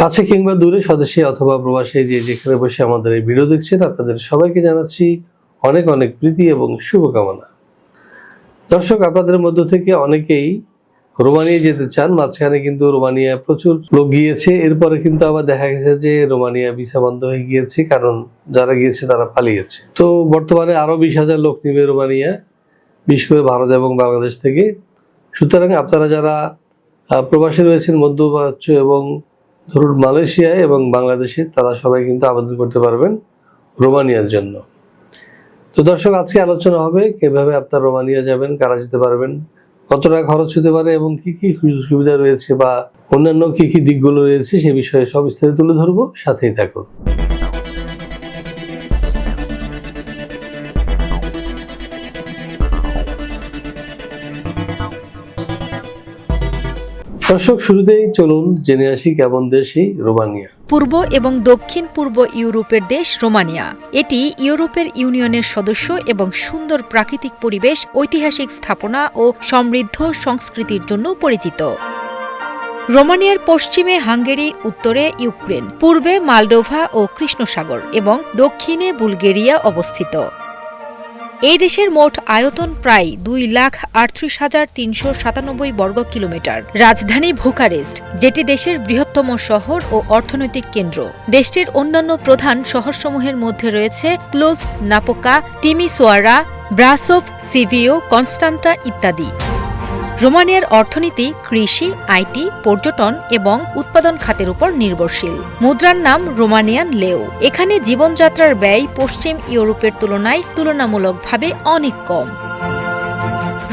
কাছে কিংবা দূরে স্বদেশী অথবা প্রবাসী যে যেখানে বসে আমাদের এই ভিডিও দেখছেন, আপনাদের সবাইকে জানাচ্ছি অনেক অনেক প্রীতি এবং শুভকামনা। দর্শক, আপনাদের মধ্য থেকে অনেকেই রোমানিয়া যেতে চান, মাঝখানে কিন্তু রোমানিয়া প্রচুর লোক গিয়েছে, এরপরে কিন্তু আবার দেখা গেছে যে রোমানিয়া ভিসা বন্ধ হয়ে গিয়েছে, কারণ যারা গিয়েছে তারা পালিয়েছে। তো বর্তমানে আরও বিশ হাজার লোক নিবে রোমানিয়া, বিশেষ করে ভারত এবং বাংলাদেশ থেকে। সুতরাং আপনারা যারা প্রবাসী রয়েছেন, মধ্যপ্রাচ্য এবং ধরুন মালয়েশিয়ায় এবং বাংলাদেশে তারা সবাই কিন্তু আবেদন করতে পারবেন রোমানিয়ার জন্য। তো দর্শক, আজকে আলোচনা হবে কীভাবে আপনার রোমানিয়া যাবেন, কারা যেতে পারবেন কতটা খরচ হতে পারে এবং কি কি সুবিধা রয়েছে বা অন্যান্য কি কি দিকগুলো রয়েছে সে বিষয়ে সব স্থানে তুলে ধরবো। সাথেই থাকুন। দর্শক, শুরুতেই চলুন জেনে আসি কেমন দেশ এই রোমানিয়া। পূর্ব এবং দক্ষিণ পূর্ব ইউরোপের দেশ রোমানিয়া। এটি ইউরোপের ইউনিয়নের সদস্য এবং সুন্দর প্রাকৃতিক পরিবেশ, ঐতিহাসিক স্থাপনা ও সমৃদ্ধ সংস্কৃতির জন্য পরিচিত। রোমানিয়ার পশ্চিমে হাঙ্গেরি, উত্তরে ইউক্রেন, পূর্বে মালডোভা ও কৃষ্ণসাগর এবং দক্ষিণে বুলগেরিয়া অবস্থিত। এই দেশের মোট আয়তন প্রায় দুই লাখ আটত্রিশ হাজার তিনশো সাতানব্বই বর্গ কিলোমিটার। রাজধানী বুকারেস্ট, যেটি দেশের বৃহত্তম শহর ও অর্থনৈতিক কেন্দ্র। দেশটির অন্যান্য প্রধান শহরসমূহের মধ্যে রয়েছে ক্লোজ নাপোকা টিমিসোয়ারা ব্রাসোভ, সিভিও, কনস্টান্টা ইত্যাদি। রোমানিয়ার অর্থনীতি, কৃষি আইটি পর্যটন এবং উৎপাদন খাতের উপর নির্ভরশীল। মুদ্রার নাম রোমানিয়ান লেও। এখানে জীবনযাত্রার ব্যয় পশ্চিম ইউরোপের তুলনায় তুলনামূলকভাবে অনেক কম।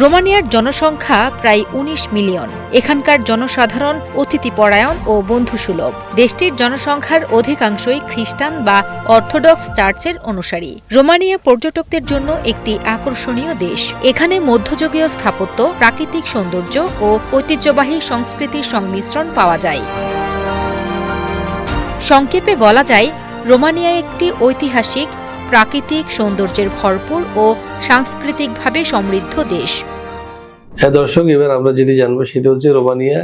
রোমানিয়ার জনসংখ্যা প্রায় ১৯ মিলিয়ন। এখানকার জনসাধারণ অতিথিপরায়ণ ও বন্ধুসুলভ। দেশটির জনসংখ্যার অধিকাংশই খ্রিস্টান বা অর্থোডক্স চার্চের অনুসারী। রোমানিয়া পর্যটকদের জন্য একটি আকর্ষণীয় দেশ। এখানে মধ্যযুগীয় স্থাপত্য, প্রাকৃতিক সৌন্দর্য ও ঐতিহ্যবাহী সংস্কৃতির সংমিশ্রণ পাওয়া যায়। সংক্ষেপে বলা যায়, রোমানিয়া একটি ঐতিহাসিক প্রাকৃতিক সৌন্দর্যের ভরপুর ও সাংস্কৃতিকভাবে সমৃদ্ধ দেশ। হ্যাঁ দর্শক এবার আমরা যেটি জানব সেটা হচ্ছে রোমানিয়া।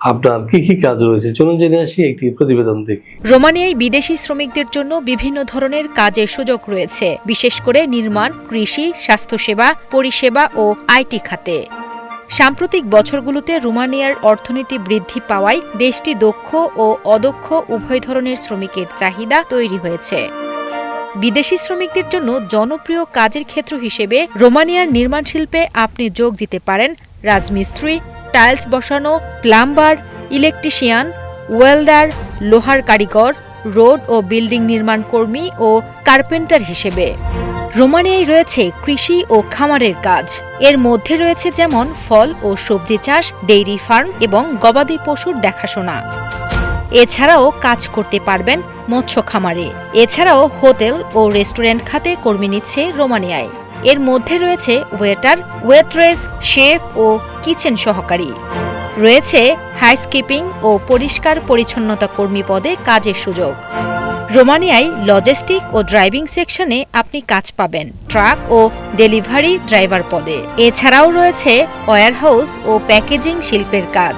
আপনার কি কি কাজ রয়েছে? চলুন জেনে আসি একটি প্রতিবেদন থেকে। রোমানিয়ায় বিদেশি শ্রমিকদের জন্য বিভিন্ন ধরনের কাজের সুযোগ রয়েছে বিশেষ করে নির্মাণ কৃষি স্বাস্থ্যসেবা পরিষেবা ও আইটি খাতে। সাম্প্রতিক বছরগুলোতে রোমানিয়ার অর্থনীতি বৃদ্ধি পাওয়ায় দেশটি দক্ষ ও অদক্ষ উভয় ধরনের শ্রমিকের চাহিদা তৈরি হয়েছে। বিদেশি শ্রমিকদের জন্য জনপ্রিয় কাজের ক্ষেত্র হিসেবে রোমানিয়ার নির্মাণ শিল্পে আপনি যোগ দিতে পারেন রাজমিস্ত্রি, টাইলস বসানো, প্লাম্বার, ইলেকট্রিশিয়ান ওয়েলদার লোহার কারিগর, রোড ও বিল্ডিং নির্মাণ কর্মী ও কার্পেন্টার হিসেবে। রোমানিয়ায় রয়েছে কৃষি ও খামারের কাজ। এর মধ্যে রয়েছে যেমন ফল ও সবজি চাষ, ডেইরি ফার্ম এবং গবাদি পশুর দেখাশোনা। এছাড়াও কাজ করতে পারবেন মৎস্য খামারে। এছাড়াও হোটেল ও রেস্টুরেন্ট খাতে কর্মী নিচ্ছে রোমানিয়ায়। এর মধ্যে রয়েছে ওয়েটার, ওয়েট্রেস, শেফ ও কিচেন সহকারী। রয়েছে হাইস্কিপিং ও পরিষ্কার পরিচ্ছন্নতা কর্মী পদে কাজের সুযোগ। রোমানিয়ায় লজিস্টিক ও ড্রাইভিং সেকশনে আপনি কাজ পাবেন ট্রাক ও ডেলিভারি ড্রাইভার পদে। এছাড়াও রয়েছে ওয়্যারহাউস ও প্যাকেজিং শিল্পের কাজ।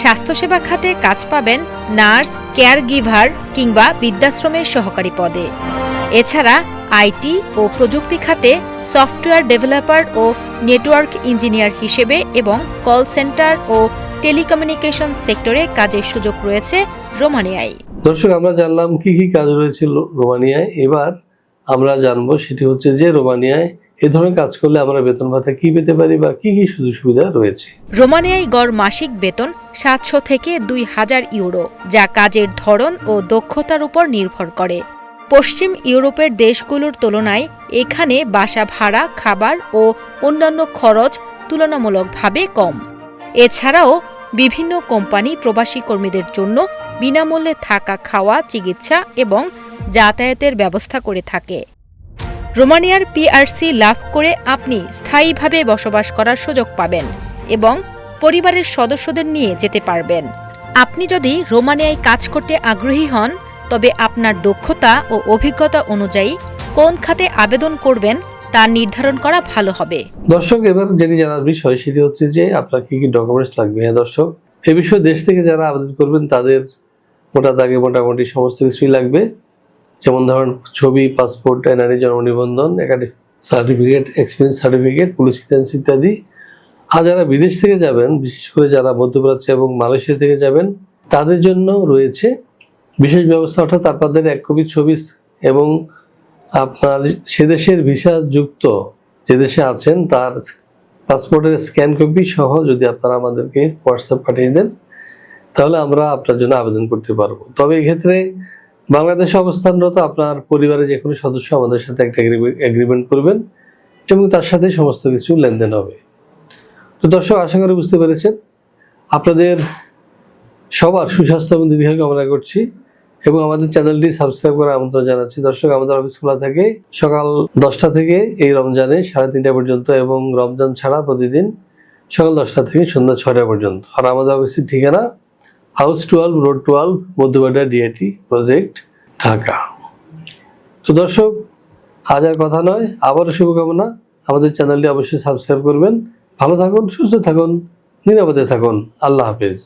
স্বাস্থ্যসেবা খাতে কাজ পাবেন নার্স কেয়ার গিভার কিংবা বৃদ্ধাশ্রমের সহকারী পদে। এছাড়া আইটি ও প্রযুক্তি খাতে সফটওয়্যার ডেভেলপার ও নেটওয়ার্ক ইঞ্জিনিয়ার হিসেবে এবং কল সেন্টার ও টেলিকমিউনিকেশন সেক্টরে কাজের সুযোগ রয়েছে রোমানিয়ায়। দর্শক, আমরা জানলাম কি কি কাজ রয়েছে রোমানিয়ায়। এবার আমরা জানব সেটি হচ্ছে যে রোমানিয়ায় এ ধরনের কাজ করলে আমরা বেতন ভাতা কি পেতে পারি বা কি কি সুযোগ সুবিধা রয়েছে? রোমানিয়ায় গড় মাসিক বেতন সাতশো থেকে দুই হাজার ইউরো, যা কাজের ধরন ও দক্ষতার উপর নির্ভর করে। পশ্চিম ইউরোপের দেশগুলোর তুলনায় এখানে বাসা ভাড়া, খাবার ও অন্যান্য খরচ তুলনামূলকভাবে কম। এছাড়াও বিভিন্ন কোম্পানি প্রবাসী কর্মীদের জন্য বিনামূল্যে থাকা খাওয়া, চিকিৎসা এবং যাতায়াতের ব্যবস্থা করে থাকে। রোমানিয়ার পিআরসি লাভ করে আপনি স্থায়ীভাবে বসবাস করার সুযোগ পাবেন এবং পরিবারের সদস্যদের নিয়ে যেতে পারবেন। আপনি যদি রোমানিয়ায় কাজ করতে আগ্রহী হন, তবে আপনার দক্ষতা ও অভিজ্ঞতা অনুযায়ী কোন খাতে আবেদন করবেন তা নির্ধারণ করা ভালো হবে। দর্শক, এবার যেটি জানার বিষয় সেটি হচ্ছে যে আপনার কি কি ডকুমেন্টস লাগবে? হ্যাঁ দর্শক, এ বিষয়ে দেশ থেকে যারা আবেদন করবেন, তাদের মোটা দাগে মোটামুটি সমস্ত কিছুই লাগবে। যেমন ধরুন, ছবি পাসপোর্ট এনআরই জন্ম নিবন্ধন academic certificate experience certificate police clearance ইত্যাদি। আর যারা বিদেশ থেকে যাবেন, বিশেষ করে যারা মধ্যপ্রাচ্য এবং মালয়েশিয়া থেকে যাবেন, তাদের জন্য রয়েছে বিশেষ ব্যবস্থা, অর্থাৎ আপনাদের এক কপি ছবি এবং আপনার সে দেশের ভিসা যুক্ত যে দেশে আছেন, তার পাসপোর্টের স্ক্যান কপি সহ যদি আপনারা আমাদেরকে হোয়াটসঅ্যাপ পাঠিয়ে দেন, তাহলে আমরা আপনার জন্য আবেদন করতে পারব। তবে এক্ষেত্রে বাংলাদেশে অবস্থানরত আপনার পরিবারের যে কোনো সদস্য আমাদের সাথে একটা এগ্রিমেন্ট করবেন এবং তার সাথে সমস্ত কিছু লেনদেন হবে। তো দর্শক, আশা করি বুঝতে পেরেছেন। আপনাদের সবার সুস্বাস্থ্য এবং দীর্ঘায়ু কামনা করছি এবং আমাদের চ্যানেলটি সাবস্ক্রাইব করার আমন্ত্রণ জানাচ্ছি। দর্শক, আমাদের অফিস খোলা থাকে সকাল দশটা থেকে এই রমজানে সাড়ে তিনটা পর্যন্ত এবং রমজান ছাড়া প্রতিদিন সকাল দশটা থেকে সন্ধ্যা ছয়টা পর্যন্ত। আর আমাদের অফিসের ঠিকানা house twelve, road twelve Madhyabadda DIT project, Dhaka. তো দর্শক, আজ আর কথা নয়, আবারও শুভকামনা। আমাদের চ্যানেলটি অবশ্যই সাবস্ক্রাইব করবেন। ভালো থাকুন, সুস্থ থাকুন, নিরাপদে থাকুন। আল্লাহ হাফেজ।